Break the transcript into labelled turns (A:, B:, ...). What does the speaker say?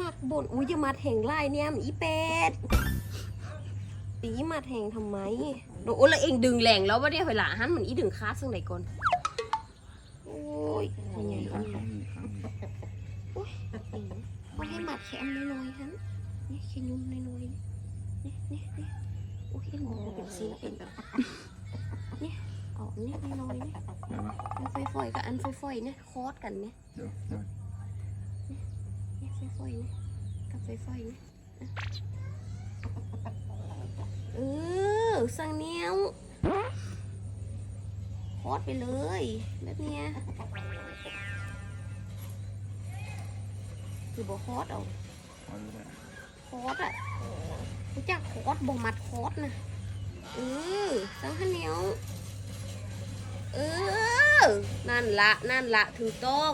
A: มักบ่นอุ้ยจะมาแทงไล่เนี่ยมนอีเป็ดตีมาแทงทำไมโอ้แล้วเองดึงแรงแล้วว่าได้เวลาหันเหมือนอีดึงคาซึ่งไหนก่อนโอ้ยยังไง
B: ครั้
A: วะ
B: ง
A: เนี่ย
B: นี้ครั้งนี้
A: เขาให้หมัดแค่อันน้อยๆฮันนี่แค่ยุ่มน้อยๆนี่นี่นี่โอ้ยเอ็นบอกว่าเป็นซีเป็นแบบนี่เอาอันนี่น้อยๆนี่
B: ได้ไหม
A: อันฝอยๆกับอันฝอยๆเนี่ยคอดกันเนี่ย ฝอยเนี่ยกับฝอยเนี่ยเออสั่งเนี้ยวคอดไปเลย แบบเนี้ยคือบอกคอดเอา
B: เอาดูได้
A: คอร์สอะรู้จักคอร์สบ่มัดคอร์สนะเออสังขเหนียวเออนั่นละนั่นละถูกต้อง